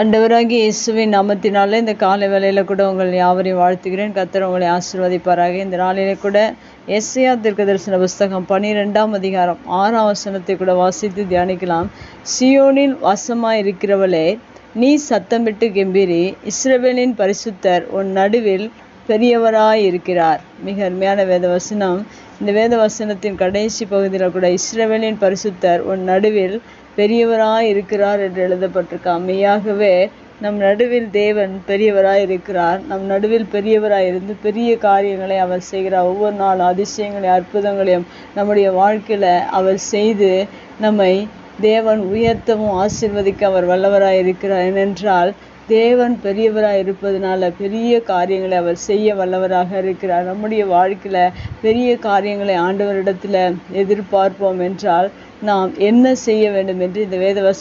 அண்டவராகி இயேசுவின் நாமத்தினால இந்த காலை வேலையில் கூட உங்கள் யாவரையும் வாழ்த்துகிறேன். கத்தர் உங்களை ஆசிர்வதிப்பாராக. இந்த நாளிலே கூட எஸ்ஐயா தீர்க்கதரிசன புஸ்தகம் பனிரெண்டாம் அதிகாரம் ஆறாம் வசனத்தை கூட வாசித்து தியானிக்கலாம். சியோனில் வாசமாக இருக்கிறவளே நீ சத்தமிட்டு கெம்பீரி. இஸ்ரவேலின் பரிசுத்தர் உன் நடுவில் பெரியவராய் இருக்கிறார் மிக அருமையான வேத வசனம் இந்த வேத வசனத்தின் கடைசி பகுதியில் கூட இஸ்ரவேலின் பரிசுத்தர் உன் நடுவில் பெரியவராய் இருக்கிறார் என்று எழுதப்பட்டிருக்கா. அம்மையாகவே நம் நடுவில் தேவன் பெரியவராய் இருக்கிறார். நம் நடுவில் பெரியவராய் இருந்து பெரிய காரியங்களை அவர் செய்கிறார். ஒவ்வொரு நாளும் அதிசயங்களையும் அற்புதங்களையும் நம்முடைய வாழ்க்கையில் அவர் செய்து நம்மை தேவன் உயர்த்தவும் ஆசிர்வதிக்க அவர் வல்லவராய் இருக்கிறார். ஏனென்றால் தேவன் பெரியவராக இருப்பதனால பெரிய காரியங்களை அவர் செய்ய வல்லவராக இருக்கிறார். நம்முடைய வாழ்க்கையில் பெரிய காரியங்களை ஆண்டவரிடத்தில் எதிர்பார்ப்போம் என்றால் நாம் என்ன செய்ய வேண்டும் என்று இந்த வேத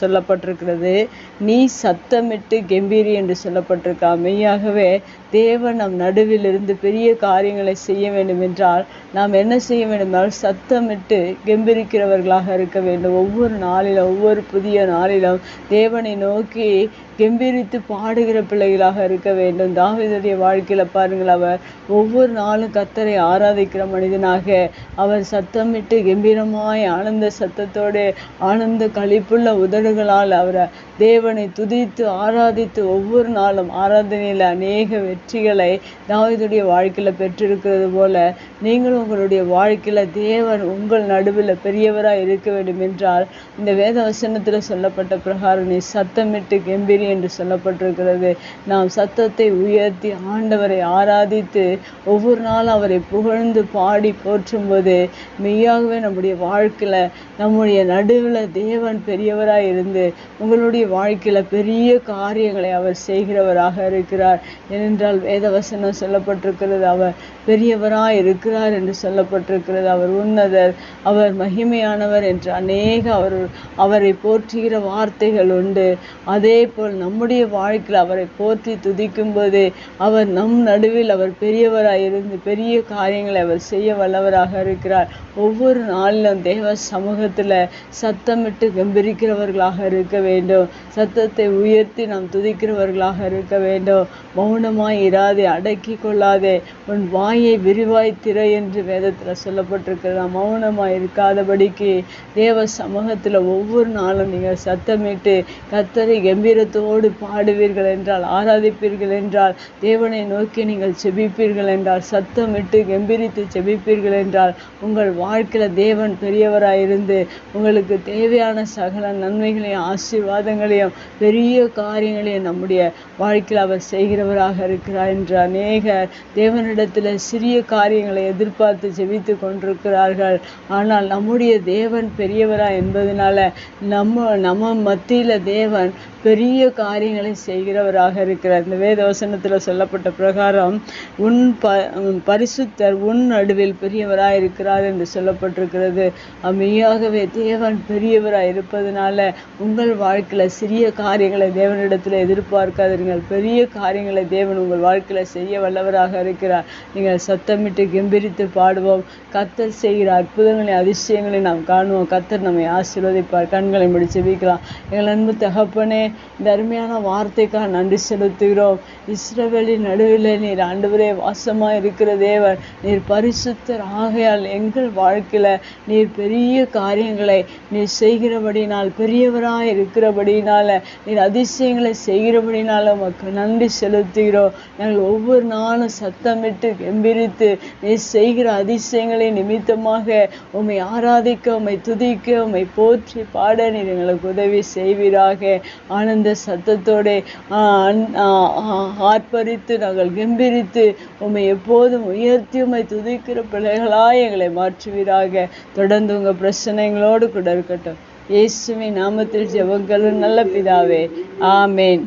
சொல்லப்பட்டிருக்கிறது. நீ சத்தமிட்டு கெம்பீரி என்று சொல்லப்பட்டிருக்கா. மெய்யாகவே தேவன் நம் நடுவில் இருந்து பெரிய காரியங்களை செய்ய வேண்டும் என்றால் நாம் என்ன செய்ய வேண்டும் என்றால் சத்தமிட்டு கெம்பீரிக்கிறவர்களாக இருக்க வேண்டும். ஒவ்வொரு நாளிலும் ஒவ்வொரு புதிய நாளிலும் தேவனை நோக்கி கெம்பீரித்து பாடுகிற பிள்ளைகளாக இருக்க வேண்டும். தாவிதுடைய வாழ்க்கையில் பாருங்கள் அவர் ஒவ்வொரு நாளும் கத்தரை ஆராதிக்கிற மனிதனாக அவர் சத்தமிட்டு கம்பீரமாய் ஆனந்த சத்தத்தோடு ஆனந்த கழிப்புள்ள உதடுகளால் அவரை தேவனை துதித்து ஆராதித்து ஒவ்வொரு நாளும் ஆராதனையில் அநேக வெற்றிகளை தாவிதுடைய வாழ்க்கையில் பெற்றிருக்கிறது போல நீங்களும் உங்களுடைய வாழ்க்கையில் தேவன் உங்கள் நடுவில் பெரியவராக இருக்க வேண்டும் என்றால் இந்த வேத வசனத்தில் சொல்லப்பட்ட பிரகாரம் நீ சத்தமிட்டு கெம்பீரி என்று சொல்லப்பட்டிருக்கிறது. நாம் சத்தத்தை உயர்த்தி ஆண்டவரை ஆராதித்து ஒவ்வொரு நாளும் அவரை புகழ்ந்து பாடி போற்றும் போது மெய்யாகவே நம்முடைய வாழ்க்கையில் நம்முடைய நடுவில் தேவன் பெரியவராக இருந்து உங்களுடைய வாழ்க்கையில் பெரிய காரியங்களை அவர் செய்கிறவராக இருக்கிறார். ஏனென்றால் வேதவசனம் சொல்லப்பட்டிருக்கிறது அவர் பெரியவராக இருக்கிறார் என்று சொல்லப்பட்டிருக்கிறது. அவர் உன்னதர் அவர் மகிமையானவர் என்று அநேக அவர் அவரை போற்றுகிற வார்த்தைகள் உண்டு. அதே போல் நம்முடைய வாழ்க்கையில் அவரை போற்றி துதிக்கும்போது அவர் நம் நடுவில் அவர் பெரியவராக இருந்து பெரிய காரியங்களை அவர் செய்ய வல்லவராக இருக்கிறார். ஒவ்வொரு நாளிலும் தேவ சமூகத்துல சத்தமிட்டு கம்பீரிக்கிறவர்களாக இருக்க வேண்டும். சத்தத்தை உயர்த்தி நாம் துதிக்கிறவர்களாக இருக்க வேண்டும். மௌனமாய் இராதே அடக்கி கொள்ளாதே. உன் வாயை விரிவாய் திரை என்று வேதத்துல சொல்லப்பட்டிருக்கிறது. மௌனமாய் இருக்காதபடிக்கு தேவ சமூகத்துல ஒவ்வொரு நாளும் நீங்கள் சத்தமிட்டு கத்தரை கம்பீரத்தோடு பாடுவீர்கள் என்றால் ஆராதிப்பீர்கள் என்றால் தேவனை நோக்கி நீங்கள் செபிப்பீர்கள் என்றால் என்றால் சத்தமிட்டு கம்பீரித்து செபிப்பீர்கள் என்றால் உங்கள் வாழ்க்கையில தேவன் பெரியவராயிருந்து உங்களுக்கு தேவையான சகல நன்மைகளையும் ஆசீர்வாதங்களையும் பெரிய காரியங்களையும் நம்முடைய வாழ்க்கையில் அவர் செய்கிறவராக இருக்கிறார் என்று அநேகர் தேவனிடத்தில் சிறிய காரியங்களை எதிர்பார்த்து ஜெபித்து கொண்டிருக்கிறார்கள். ஆனால் நம்முடைய தேவன் பெரியவரா என்பதனால நம்ம நம்ம மத்தியில் தேவன் பெரிய காரியங்களை செய்கிறவராக இருக்கிறார். இந்த வேதவசனத்தில் சொல்லப்பட்ட பிரகாரம் உன் ப பரிசுத்தர் உன் நடுவில் பெரியவராக இருக்கிறார் என்று சொல்லப்பட்டிருக்கிறது. மெய்யாகவே தேவன் பெரியவராக இருப்பதனால உங்கள் வாழ்க்கையில் சிறிய காரியங்களை தேவனிடத்தில் எதிர்பார்க்காதீர்கள். பெரிய காரியங்களை தேவன் உங்கள் வாழ்க்கையில் செய்ய வல்லவராக இருக்கிறார். நீங்கள் சத்தமிட்டு கெம்பீரித்து பாடுவோம். கத்தர் செய்கிற அற்புதங்களை அதிசயங்களை நாம் காணுவோம். கத்தர் நம்மை ஆசீர்வதிப்பார். கண்களை முடிச்சு வீக்கலாம். எங்கள் அன்பு தகப்பனே இந்த அருமையான வார்த்தைக்காக நன்றி செலுத்துகிறோம். இஸ்ரவேலின் நடுவில் நீர் ஆண்டவரே வாசமாக இருக்கிற தேவர் நீர் பரிசுத்தர் ஆகையால் எங்கள் வாழ்க்கையில் நீர் பெரிய காரியங்களை நீர் செய்கிறபடினால் பெரியவராக இருக்கிறபடினால நீர் அதிசயங்களை செய்கிறபடினால உமக்கு நன்றி செலுத்துகிறோம். நாங்கள் ஒவ்வொரு நாளும் சத்தமிட்டு கெம்பிரித்து நீர் செய்கிற அதிசயங்களை நிமித்தமாக உம்மை ஆராதிக்க உம்மை துதிக்க உம்மை போற்றி பாட நீர் எங்களுக்கு உதவி செய்வீராக. ஆனந்த சத்தத்தோட ஆர்ப்பரித்து நாங்கள் கம்பிரித்து உம்மை எப்போதும் உயர்த்தி உண்மை துதிக்கிற பிள்ளைகளாய் எங்களை மாற்றுவீராக. தொடர்ந்து உங்க பிரச்சனைகளோடு கூட இருக்கட்டும். இயேசுவின் நாமத்தில் ஜெபங்களும் நல்ல பிதாவே. ஆமேன்.